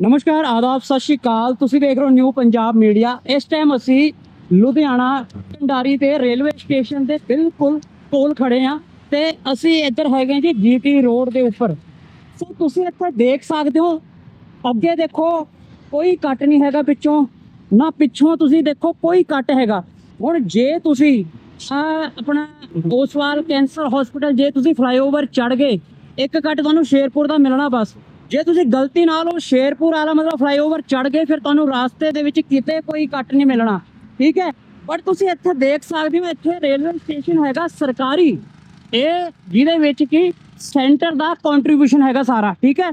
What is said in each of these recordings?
ਨਮਸਕਾਰ, ਆਦਾਬ, ਸਤਿ ਸ਼੍ਰੀ ਅਕਾਲ। ਤੁਸੀਂ ਦੇਖ ਰਹੇ ਹੋ ਨਿਊ ਪੰਜਾਬ ਮੀਡੀਆ। ਇਸ ਟਾਈਮ ਅਸੀਂ ਲੁਧਿਆਣਾ ਢੰਡਾਰੀ ਤੇ ਰੇਲਵੇ ਸਟੇਸ਼ਨ ਦੇ ਬਿਲਕੁਲ ਕੋਲ ਖੜੇ ਆ ਤੇ ਅਸੀਂ ਇੱਧਰ ਹੈਗੇ ਜੀ ਜੀਟੀ ਰੋਡ ਦੇ ਉੱਪਰ। ਸੋ ਤੁਸੀਂ ਇੱਥੇ ਦੇਖ ਸਕਦੇ ਹੋ, ਅੱਗੇ ਦੇਖੋ, ਕੋਈ ਕੱਟ ਨਹੀਂ ਹੈਗਾ ਪਿੱਛੋਂ। ਨਾ ਪਿੱਛੋਂ ਤੁਸੀਂ ਦੇਖੋ, ਕੋਈ ਕੱਟ ਹੈਗਾ। ਹੁਣ ਜੇ ਤੁਸੀਂ ਆਪਣਾ ਗੋਸਵਾਲ ਕੈਂਸਰ ਹਸਪੀਟਲ ਜੇ ਤੁਸੀਂ ਫਲਾਈਓਵਰ ਚੜ ਗਏ, ਇੱਕ ਕੱਟ ਤੁਹਾਨੂੰ ਸ਼ੇਰਪੁਰ ਦਾ ਮਿਲਣਾ ਬਸ। ਜੇ ਤੁਸੀਂ ਗਲਤੀ ਨਾਲ ਉਹ ਸ਼ੇਰਪੁਰ ਵਾਲਾ ਮਤਲਬ ਫਲਾਈਓਵਰ ਚੜ ਗਏ, ਫਿਰ ਤੁਹਾਨੂੰ ਰਾਸਤੇ ਦੇ ਵਿੱਚ ਕਿਤੇ ਕੋਈ ਕੱਟ ਨਹੀਂ ਮਿਲਣਾ, ਠੀਕ ਹੈ? ਬਟ ਤੁਸੀਂ ਇੱਥੇ ਦੇਖ ਸਕਦੇ ਹੋ, ਇੱਥੇ ਰੇਲਵੇ ਸਟੇਸ਼ਨ ਹੈਗਾ ਸਰਕਾਰੀ। ਇਹ ਜਿਹਦੇ ਵਿੱਚ ਕਿ ਸੈਂਟਰ ਦਾ ਕੰਟਰੀਬਿਊਸ਼ਨ ਹੈਗਾ ਸਾਰਾ, ਠੀਕ ਹੈ?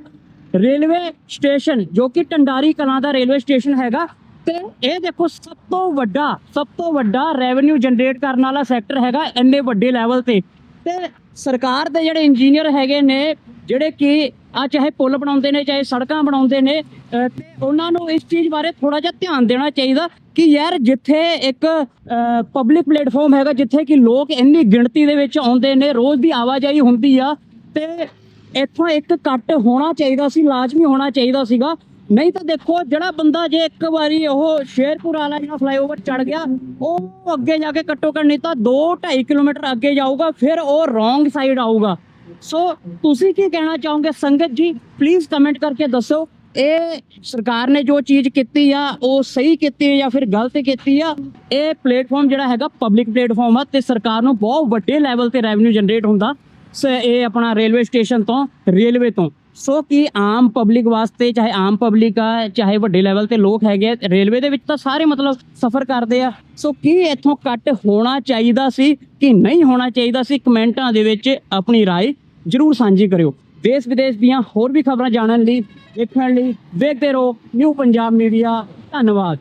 ਰੇਲਵੇ ਸਟੇਸ਼ਨ ਜੋ ਕਿ ਟੰਡਾਰੀ ਕਲਾਂ ਦਾ ਰੇਲਵੇ ਸਟੇਸ਼ਨ ਹੈਗਾ, ਤੇ ਇਹ ਦੇਖੋ ਸਭ ਤੋਂ ਵੱਡਾ, ਸਭ ਤੋਂ ਵੱਡਾ ਰੈਵਨਿਊ ਜਨਰੇਟ ਕਰਨ ਵਾਲਾ ਸੈਕਟਰ ਹੈਗਾ ਇੰਨੇ ਵੱਡੇ ਲੈਵਲ ਤੇ। ਤੇ ਸਰਕਾਰ ਦੇ ਜਿਹੜੇ ਇੰਜੀਨੀਅਰ ਹੈਗੇ ਨੇ, ਜਿਹੜੇ ਕਿ ਆ ਚਾਹੇ ਪੁਲ ਬਣਾਉਂਦੇ ਨੇ, ਚਾਹੇ ਸੜਕਾਂ ਬਣਾਉਂਦੇ ਨੇ, ਅਹ ਤੇ ਉਹਨਾਂ ਨੂੰ ਇਸ ਚੀਜ਼ ਬਾਰੇ ਥੋੜਾ ਜਿਹਾ ਧਿਆਨ ਦੇਣਾ ਚਾਹੀਦਾ ਕਿ ਯਾਰ ਜਿੱਥੇ ਇੱਕ ਪਬਲਿਕ ਪਲੇਟਫਾਰਮ ਹੈਗਾ, ਜਿੱਥੇ ਕਿ ਲੋਕ ਇੰਨੀ ਗਿਣਤੀ ਦੇ ਵਿੱਚ ਆਉਂਦੇ ਨੇ, ਰੋਜ਼ ਦੀ ਆਵਾਜਾਈ ਹੁੰਦੀ ਆ, ਤੇ ਇੱਥੋਂ ਇੱਕ ਕੱਟ ਹੋਣਾ ਚਾਹੀਦਾ ਸੀ, ਲਾਜ਼ਮੀ ਹੋਣਾ ਚਾਹੀਦਾ ਸੀਗਾ। ਨਹੀਂ ਤਾਂ ਦੇਖੋ, ਜਿਹੜਾ ਬੰਦਾ ਜੇ ਇੱਕ ਵਾਰੀ ਉਹ ਸ਼ੇਰਪੁਰ ਵਾਲਾ ਜਿਹੜਾ ਫਲਾਈਓਵਰ ਚੜ ਗਿਆ, ਉਹ ਅੱਗੇ ਜਾ ਕੇ ਕੱਟੋ ਘੱਟ ਨਹੀਂ ਤਾਂ 2.5 ਕਿਲੋਮੀਟਰ ਅੱਗੇ ਜਾਊਗਾ, ਫਿਰ ਉਹ ਰੋਂਗ ਸਾਈਡ ਆਊਗਾ। ਸੋ ਤੁਸੀਂ ਕੀ ਕਹਿਣਾ ਚਾਹੋਗੇ? ਸੰਗਤ ਜੀ ਪਲੀਜ਼ ਕਮੈਂਟ ਕਰਕੇ ਦੱਸੋ। ਇਹ ਸਰਕਾਰ ਨੇ ਜੋ ਚੀਜ਼ ਕੀਤੀ ਆ, ਉਹ ਸਹੀ ਕੀਤੀ ਜਾਂ ਫਿਰ ਗਲਤ ਕੀਤੀ ਆ? ਇਹ ਪਲੇਟਫਾਰਮ ਜਿਹੜਾ ਹੈਗਾ ਪਬਲਿਕ ਪਲੇਟਫਾਰਮ ਆ ਤੇ ਸਰਕਾਰ ਨੂੰ ਬਹੁਤ ਵੱਡੇ ਲੈਵਲ ਤੇ ਰੈਵਨਿਊ ਜਨਰੇਟ ਹੁੰਦਾ। ਸੋ, ਇਹ ਆਪਣਾ ਰੇਲਵੇ ਸਟੇਸ਼ਨ ਤੋਂ ਰੇਲਵੇ ਤੋਂ। ਸੋ ਕੀ ਆਮ ਪਬਲਿਕ ਵਾਸਤੇ ਚਾਹੇ ਆਮ ਪਬਲਿਕ ਆ ਚਾਹੇ ਵੱਡੇ ਲੈਵਲ ਤੇ ਲੋਕ ਹੈਗੇ ਆ, ਰੇਲਵੇ ਦੇ ਵਿੱਚ ਤਾਂ ਸਾਰੇ ਮਤਲਬ ਸਫ਼ਰ ਕਰਦੇ ਆ ਸੋ ਕੀ ਇੱਥੋਂ ਕੱਟ ਹੋਣਾ ਚਾਹੀਦਾ ਸੀ ਕਿ ਨਹੀਂ ਹੋਣਾ ਚਾਹੀਦਾ ਸੀ ਕਮੈਂਟਾਂ ਦੇ ਵਿੱਚ ਆਪਣੀ رائے ਜਰੂਰ ਸਾਂਝੀ ਕਰਿਓ ਦੇਸ਼ ਵਿਦੇਸ਼ ਦੀਆਂ ਹੋਰ ਵੀ ਖਬਰਾਂ ਜਾਣਨ ਲਈ ਦੇਖਣ ਲਈ ਵੇਖਦੇ ਰਹੋ ਨਿਊ ਪੰਜਾਬ ਮੀਡੀਆ ਧੰਨਵਾਦ